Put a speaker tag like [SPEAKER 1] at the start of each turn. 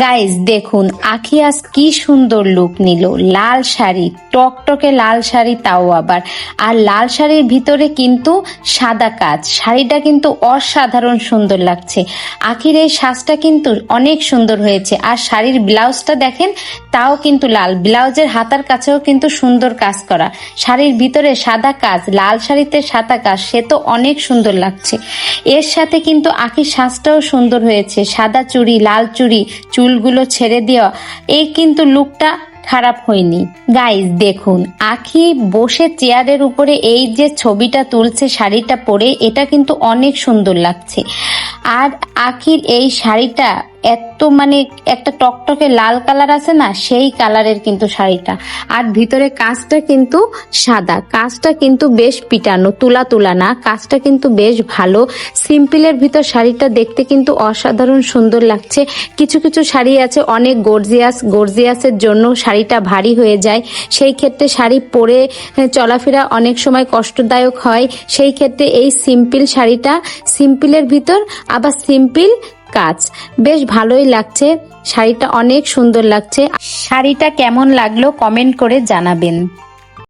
[SPEAKER 1] Guys দেখুন আখিয়াস কি সুন্দর লুক নিল। লাল শাড়ি, টকটকে লাল শাড়ি তাও আবার। আর লাল শাড়ির ভিতরে কিন্তু সাদা কাজ। শাড়িটা কিন্তু অসাধারণ সুন্দর লাগছে। আখির এই সাজটা কিন্তু অনেক সুন্দর হয়েছে। আর শাড়ির ব্লাউজটা দেখেন, তাও কিন্তু লাল। ব্লাউজের হাতার কাছেও কিন্তু সুন্দর কাজ করা। শাড়ির ভিতরে সাদা কাজ, লাল শাড়িতে সাদা কাজ, সে তো অনেক সুন্দর লাগছে। এর সাথে কিন্তু আখির সাজটাও সুন্দর হয়েছে। সাদা চুড়ি, লাল চুড়ি চুলগুলো ছেড়ে দেওয়া এই কিন্তু লুকটা খারাপ হয়নি। গাইজ দেখুন, আখি বসে চেয়ারের উপরে এই যে ছবিটা তুলছে, শাড়িটা পরে, এটা কিন্তু অনেক সুন্দর লাগছে। আর আখির এই শাড়িটা এত মানে একটা টকটকে লাল কালার আছে না, সেই কালারের কিন্তু শাড়িটা। আর ভিতরে কাজটা কিন্তু সাদা। কাজটা কিন্তু বেশ পিটানো, তুলা তুলা না। কাজটা কিন্তু বেশ ভালো। সিম্পলের ভিতর শাড়িটা দেখতে কিন্তু অসাধারণ সুন্দর লাগছে। কিছু কিছু শাড়ি আছে, অনেক গর্জিয়াস গর্জিয়াসের জন্য শাড়িটা ভারী হয়ে যায়। সেই ক্ষেত্রে শাড়ি পরে চলাফেরা অনেক সময় কষ্টদায়ক হয়। সেই ক্ষেত্রে এই সিম্পল শাড়িটা, সিম্পলের ভিতর আবার সিম্পল কাজ। বেশ ভালোই লাগছে। শাড়িটা অনেক সুন্দর লাগছে। শাড়িটা কেমন লাগল কমেন্ট করে জানাবেন।